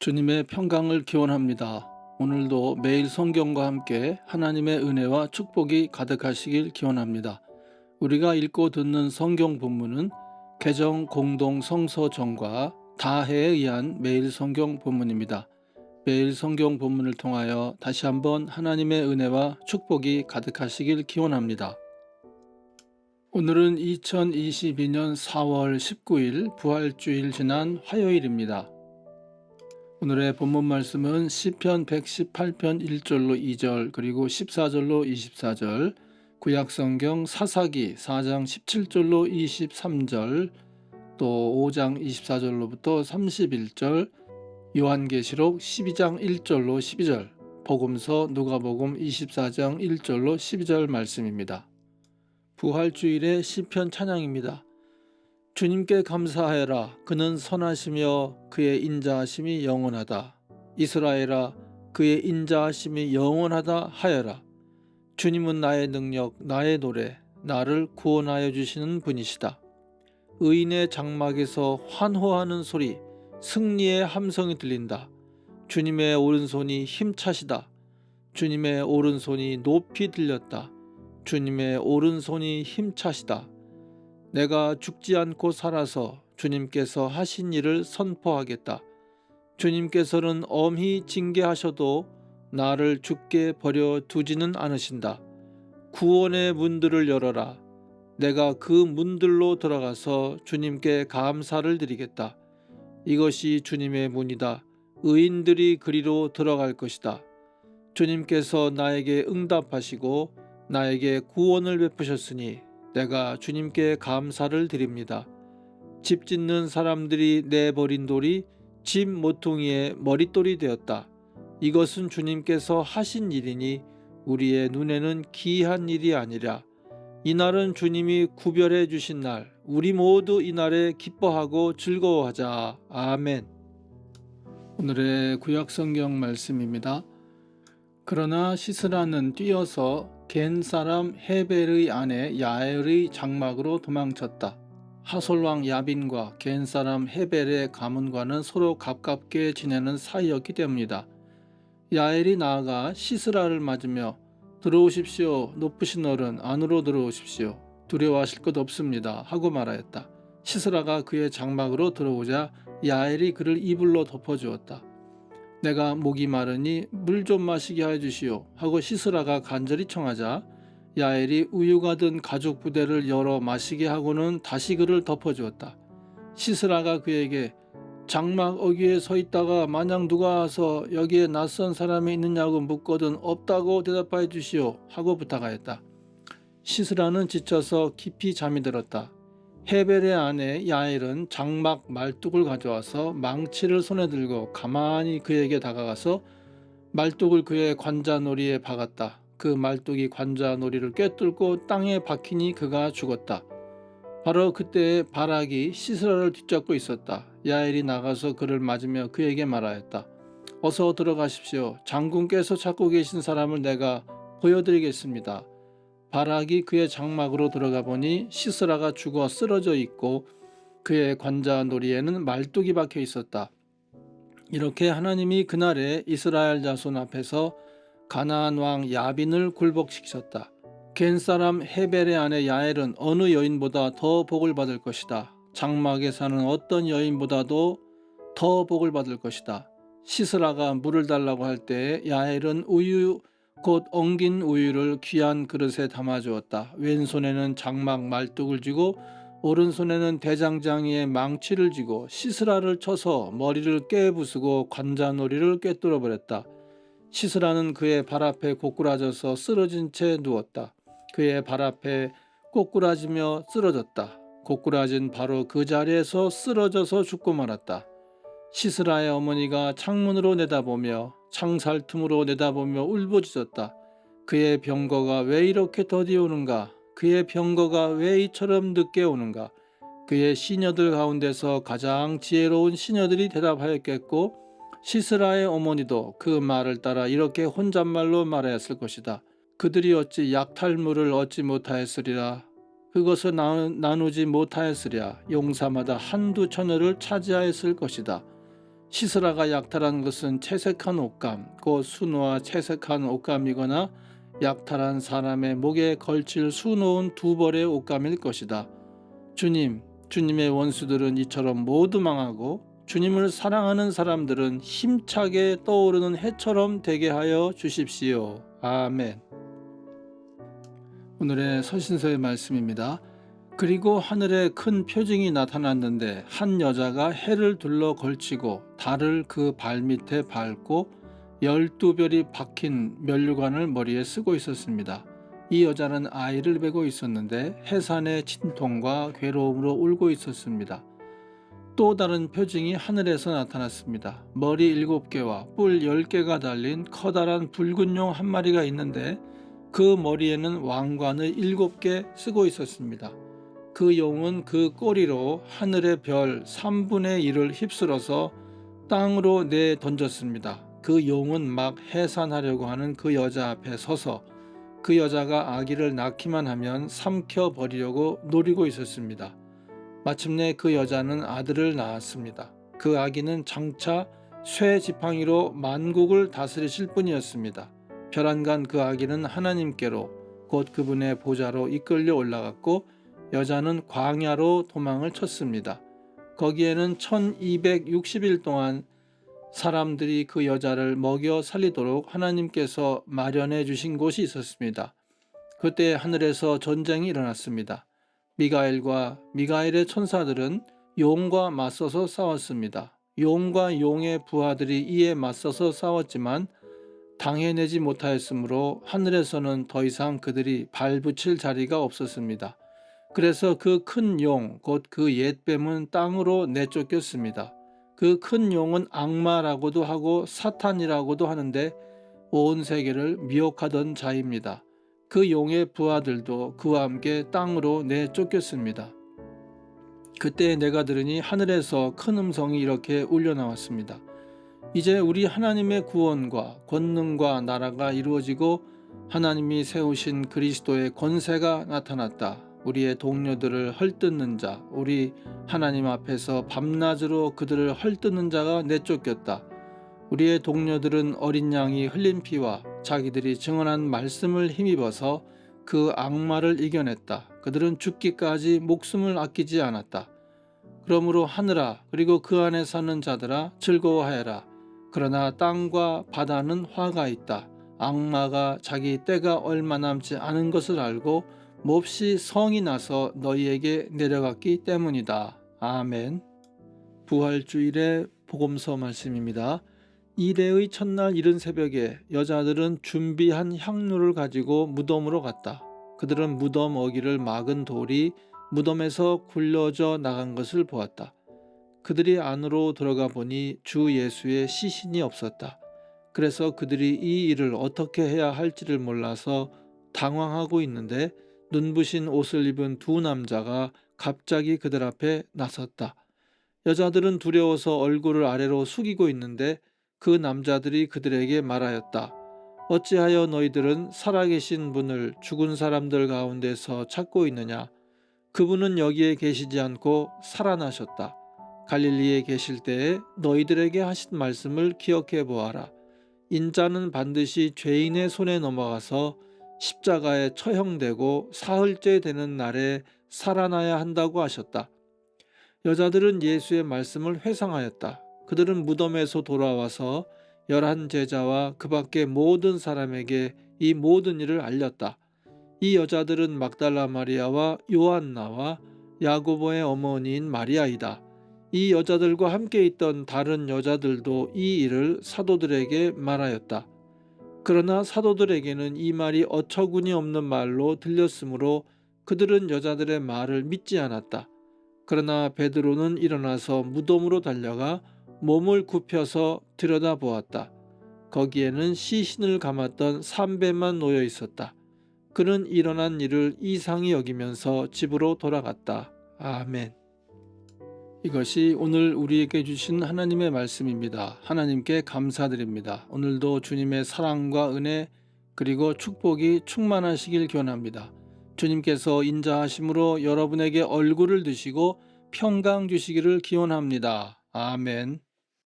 주님의 평강을 기원합니다. 오늘도 매일 성경과 함께 하나님의 은혜와 축복이 가득하시길 기원합니다. 우리가 읽고 듣는 성경 본문은 개정 공동 성서정과 다해에 의한 매일 성경 본문입니다. 매일 성경 본문을 통하여 다시 한번 하나님의 은혜와 축복이 가득하시길 기원합니다. 오늘은 2022년 4월 19일 부활주일 지난 화요일입니다. 오늘의 본문 말씀은 시편 118편 1절로 2절 그리고 14절로 24절 구약 성경 사사기 4장 17절로 23절 또 5장 24절로부터 31절 요한계시록 12장 1절로 12절 복음서 누가복음 24장 1절로 12절 말씀입니다. 부활주일의 시편 찬양입니다. 주님께 감사하여라. 그는 선하시며 그의 인자하심이 영원하다. 이스라엘아 그의 인자하심이 영원하다 하여라. 주님은 나의 능력 나의 노래 나를 구원하여 주시는 분이시다. 의인의 장막에서 환호하는 소리 승리의 함성이 들린다. 주님의 오른손이 힘차시다. 주님의 오른손이 높이 들렸다. 주님의 오른손이 힘차시다 내가 죽지 않고 살아서 주님께서 하신 일을 선포하겠다. 주님께서는 엄히 징계하셔도 나를 죽게 버려 두지는 않으신다. 구원의 문들을 열어라. 내가 그 문들로 들어가서 주님께 감사를 드리겠다. 이것이 주님의 문이다. 의인들이 그리로 들어갈 것이다. 주님께서 나에게 응답하시고 나에게 구원을 베푸셨으니 내가 주님께 감사를 드립니다. 집 짓는 사람들이 내버린 돌이 집 모퉁이의 머릿돌이 되었다. 이것은 주님께서 하신 일이니 우리의 눈에는 기이한 일이 아니라 이날은 주님이 구별해 주신 날, 우리 모두 이날에 기뻐하고 즐거워하자. 아멘. 오늘의 구약 성경 말씀입니다. 그러나 시스라는 뛰어서 겐 사람 헤벨의 아내 야엘의 장막으로 도망쳤다. 하솔왕 야빈과 겐 사람 헤벨의 가문과는 서로 가깝게 지내는 사이였기 때문이다. 야엘이 나아가 시스라를 맞으며 들어오십시오. 높으신 어른 안으로 들어오십시오. 두려워하실 것 없습니다. 하고 말하였다. 시스라가 그의 장막으로 들어오자 야엘이 그를 이불로 덮어주었다. 내가 목이 마르니 물 좀 마시게 해 주시오 하고 시스라가 간절히 청하자 야엘이 우유가 든 가죽 부대를 열어 마시게 하고는 다시 그를 덮어주었다. 시스라가 그에게 장막 어귀에 서 있다가 만약 누가 와서 여기에 낯선 사람이 있느냐고 묻거든 없다고 대답하여 주시오 하고 부탁하였다. 시스라는 지쳐서 깊이 잠이 들었다. 헤벨의 아내 야엘은 장막 말뚝을 가져와서 망치를 손에 들고 가만히 그에게 다가가서 말뚝을 그의 관자놀이에 박았다. 그 말뚝이 관자놀이를 꿰뚫고 땅에 박히니 그가 죽었다. 바로 그때 바락이 시스라를 뒤쫓고 있었다. 야엘이 나가서 그를 맞으며 그에게 말하였다. 어서 들어가십시오. 장군께서 찾고 계신 사람을 내가 보여드리겠습니다. 바락이 그의 장막으로 들어가 보니 시스라가 죽어 쓰러져 있고 그의 관자 놀이에는 말뚝이 박혀 있었다. 이렇게 하나님이 그날에 이스라엘 자손 앞에서 가나안 왕 야빈을 굴복시키셨다. 겐 사람 헤벨의 아내 야엘은 어느 여인보다 더 복을 받을 것이다. 장막에 사는 어떤 여인보다도 더 복을 받을 것이다. 시스라가 물을 달라고 할때 야엘은 우유 곧 엉긴 우유를 귀한 그릇에 담아 주었다. 왼손에는 장막 말뚝을 쥐고 오른손에는 대장장이의 망치를 쥐고 시스라를 쳐서 머리를 깨부수고 관자놀이를 꿰뚫어 버렸다. 시스라는 그의 발 앞에 고꾸라져서 쓰러진 채 누웠다. 그의 발 앞에 꼬꾸라지며 쓰러졌다. 고꾸라진 바로 그 자리에서 쓰러져서 죽고 말았다. 시스라의 어머니가 창문으로 내다보며 창살 틈으로 내다보며 울부짖었다. 그의 병거가 왜 이렇게 더디 오는가? 그의 병거가 왜 이처럼 늦게 오는가? 그의 시녀들 가운데서 가장 지혜로운 시녀들이 대답하였겠고 시스라의 어머니도 그 말을 따라 이렇게 혼잣말로 말하였을 것이다. 그들이 어찌 약탈물을 얻지 못하였으리라. 그것을 나누 지 못하였으랴. 용사마다 한두 처녀를 차지하였을 것이다. 시스라가 약탈한 것은 채색한 옷감, 곧 수노와 채색한 옷감이거나 약탈한 사람의 목에 걸칠 수놓은 두 벌의 옷감일 것이다. 주님, 주님의 원수들은 이처럼 모두 망하고 주님을 사랑하는 사람들은 힘차게 떠오르는 해처럼 되게 하여 주십시오. 아멘. 오늘의 서신서의 말씀입니다. 그리고 하늘에 큰 표징이 나타났는데 한 여자가 해를 둘러 걸치고 달을 그 발밑에 밟고 열두 별이 박힌 면류관을 머리에 쓰고 있었습니다. 이 여자는 아이를 베고 있었는데 해산의 진통과 괴로움으로 울고 있었습니다. 또 다른 표징이 하늘에서 나타났습니다. 머리 일곱 개와 뿔 열 개가 달린 커다란 붉은 용 한 마리가 있는데 그 머리에는 왕관을 일곱 개 쓰고 있었습니다. 그 용은 그 꼬리로 하늘의 별 3분의 1을 휩쓸어서 땅으로 내 던졌습니다. 그 용은 막 해산하려고 하는 그 여자 앞에 서서 그 여자가 아기를 낳기만 하면 삼켜 버리려고 노리고 있었습니다. 마침내 그 여자는 아들을 낳았습니다. 그 아기는 장차 쇠 지팡이로 만국을 다스리실 뿐이었습니다. 별안간 그 아기는 하나님께로 곧 그분의 보좌로 이끌려 올라갔고 여자는 광야로 도망을 쳤습니다. 거기에는 1260일 동안 사람들이 그 여자를 먹여 살리도록 하나님께서 마련해 주신 곳이 있었습니다. 그때 하늘에서 전쟁이 일어났습니다. 미가엘과 미가엘의 천사들은 용과 맞서서 싸웠습니다. 용과 용의 부하들이 이에 맞서서 싸웠지만 당해내지 못하였으므로 하늘에서는 더 이상 그들이 발붙일 자리가 없었습니다. 그래서 그 큰 용, 곧 그 옛뱀은 땅으로 내쫓겼습니다. 그 큰 용은 악마라고도 하고 사탄이라고도 하는데 온 세계를 미혹하던 자입니다. 그 용의 부하들도 그와 함께 땅으로 내쫓겼습니다. 그때 내가 들으니 하늘에서 큰 음성이 이렇게 울려 나왔습니다. 이제 우리 하나님의 구원과 권능과 나라가 이루어지고 하나님이 세우신 그리스도의 권세가 나타났다. 우리의 동료들을 헐뜯는 자, 우리 하나님 앞에서 밤낮으로 그들을 헐뜯는 자가 내쫓겼다. 우리의 동료들은 어린 양이 흘린 피와 자기들이 증언한 말씀을 힘입어서 그 악마를 이겨냈다. 그들은 죽기까지 목숨을 아끼지 않았다. 그러므로 하늘아 그리고 그 안에 사는 자들아 즐거워하여라. 그러나 땅과 바다는 화가 있다. 악마가 자기 때가 얼마 남지 않은 것을 알고 몹시 성이 나서 너희에게 내려갔기 때문이다. 아멘. 부활주일의 복음서 말씀입니다. 이래의 첫날 이른 새벽에 여자들은 준비한 향로를 가지고 무덤으로 갔다. 그들은 무덤 어기를 막은 돌이 무덤에서 굴려져 나간 것을 보았다. 그들이 안으로 들어가 보니 주 예수의 시신이 없었다. 그래서 그들이 이 일을 어떻게 해야 할지를 몰라서 당황하고 있는데 눈부신 옷을 입은 두 남자가 갑자기 그들 앞에 나섰다. 여자들은 두려워서 얼굴을 아래로 숙이고 있는데 그 남자들이 그들에게 말하였다. 어찌하여 너희들은 살아계신 분을 죽은 사람들 가운데서 찾고 있느냐? 그분은 여기에 계시지 않고 살아나셨다. 갈릴리에 계실 때에 너희들에게 하신 말씀을 기억해 보아라. 인자는 반드시 죄인의 손에 넘어가서 십자가에 처형되고 사흘째 되는 날에 살아나야 한다고 하셨다. 여자들은 예수의 말씀을 회상하였다. 그들은 무덤에서 돌아와서 열한 제자와 그 밖의 모든 사람에게 이 모든 일을 알렸다. 이 여자들은 막달라 마리아와 요한나와 야고보의 어머니인 마리아이다. 이 여자들과 함께 있던 다른 여자들도 이 일을 사도들에게 말하였다. 그러나 사도들에게는 이 말이 어처구니 없는 말로 들렸으므로 그들은 여자들의 말을 믿지 않았다. 그러나 베드로는 일어나서 무덤으로 달려가 몸을 굽혀서 들여다보았다. 거기에는 시신을 감았던 삼배만 놓여 있었다. 그는 일어난 일을 이상히 여기면서 집으로 돌아갔다. 아멘. 이것이 오늘 우리에게 주신 하나님의 말씀입니다. 하나님께 감사드립니다. 오늘도 주님의 사랑과 은혜 그리고 축복이 충만하시길 기원합니다. 주님께서 인자하심으로 여러분에게 얼굴을 드시고 평강 주시기를 기원합니다. 아멘.